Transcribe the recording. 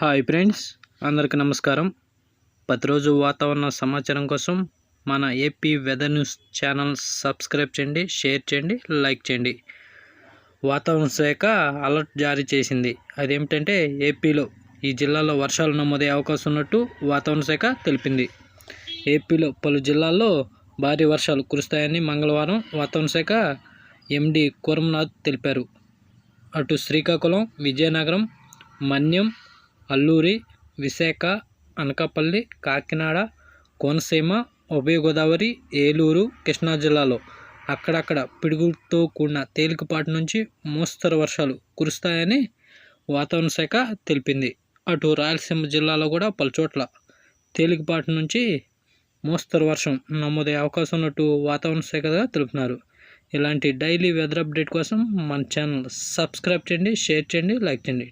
Hi friends అందరికీ నమస్కారం. ప్రతిరోజు వాతావరణ సమాచారం కోసం మన AP weather news channel subscribe చేయండి షేర్ చేయండి లైక్ చేయండి. వాతావరణ శాఖ అలర్ట్ జారీ చేసింది. అదేమిటంటే ఏపీలో ఈ జిల్లాలో వర్షాలు నమోదయ్యే అవకాశం ఉన్నట్టు వాతావరణ శాఖ తెలిపింది. ఏపీలో పలు జిల్లాల్లో భారీ వర్షాలు కురుస్తాయని మంగళవారం వాతావరణ శాఖ ఎండి కూరంనాథ్ తెలిపారు. అటు శ్రీకాకుళం విజయనగరం మన్యం అల్లూరి విశాఖ అనకాపల్లి కాకినాడ కోనసీమ ఉభయ గోదావరి ఏలూరు కృష్ణా జిల్లాలో అక్కడక్కడ పిడుగులతో కూడిన తేలికపాటి నుంచి మోస్తరు వర్షాలు కురుస్తాయని వాతావరణ శాఖ తెలిపింది. అటు రాయలసీమ జిల్లాలో కూడా పలుచోట్ల తేలికపాటి నుంచి మోస్తరు వర్షం నమోదయ్యే అవకాశం ఉన్నట్టు వాతావరణ శాఖగా తెలుపుతున్నారు. ఇలాంటి డైలీ వెదర్ అప్డేట్ కోసం మన ఛానల్ సబ్స్క్రైబ్ చేయండి షేర్ చేయండి లైక్ చేయండి.